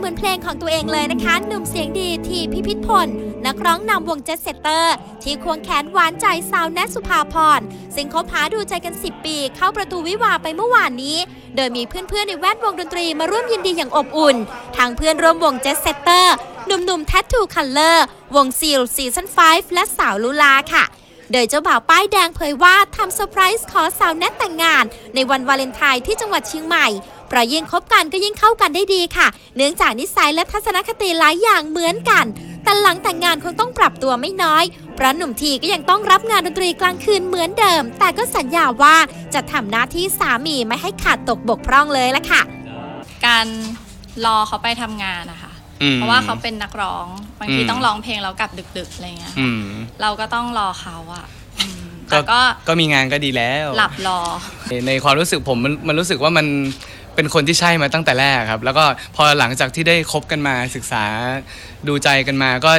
เหมือนเพลงของตัวเองเลยนะคะ หนุ่มเสียงดีทีพิพิธพล นักร้องนำวงเจ็ตเซตเตอร์ ที่ควงแขนหวานใจสาวแนทสุภาพรซึ่งคบหาดูใจกัน 10 ปี เข้าประตูวิวาไปเมื่อวานนี้ โดยมีเพื่อนๆในแวดวงดนตรีมาร่วมยินดีอย่างอบอุ่น ทางเพื่อนร่วมวงเจ็ตเซตเตอร์หนุ่มๆแททูคัลเลอร์วงซีลซีซั่น5และสาวลูลาค่ะโดยเจ้าบ่าวป้ายแดงเผยว่าทำเซอร์ไพรส์ขอสาวแนทแต่งงาน ในวันวาเลนไทน์ที่จังหวัดเชียงใหม่ เพราะยิ่งคบกันก็ยิ่งเข้ากันได้ดีค่ะ เนื่องจากนิสัยและทัศนคติหลายอย่างเหมือนกัน แต่หลังแต่งงานคงต้องปรับตัวไม่น้อยเพราะหนุ่มทีก็ยังต้องรับงานดนตรีกลางคืนเหมือนเดิม แต่ก็สัญญาว่าจะทำหน้าที่สามีไม่ให้ขาดตกบกพร่องเลยละค่ะ การรอเขาไปทำงานนะคะ อืม เพราะว่าเขาเป็นนักร้องบางทีอืม ต้องร้องเพลงแล้วกลับดึกๆอะไรเงี้ย อืม เราก็ต้องรอเขาอะอืมก็แต่ก็ก็มีงานก็ดีแล้วหลับรอ ในความรู้สึกผมมันมันรู้สึกว่ามัน เป็นคนที่ใช่มาตั้งแต่แรกครับ แล้วก็พอหลังจากที่ได้คบกันมาศึกษาดูใจกันมา ก็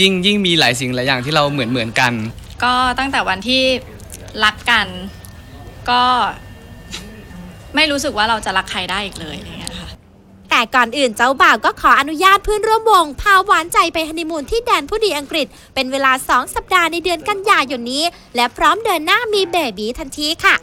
ยิ่งยิ่งมีหลายสิ่งหลายอย่างที่เราเหมือนเหมือนกัน ก็ตั้งแต่วันที่รักกัน ก็ไม่รู้สึกว่าเราจะรักใครได้อีกเลยอะไรเงี้ยค่ะ แต่ก่อนอื่นเจ้าบ่าวก็ขออนุญาตเพื่อนร่วมวง พาหวานใจไปฮันนีมูนที่แดนผู้ดีอังกฤษ เป็นเวลา 2 สัปดาห์ในเดือนกันยายนนี้ และพร้อมเดินหน้ามีเบบีทันทีค่ะ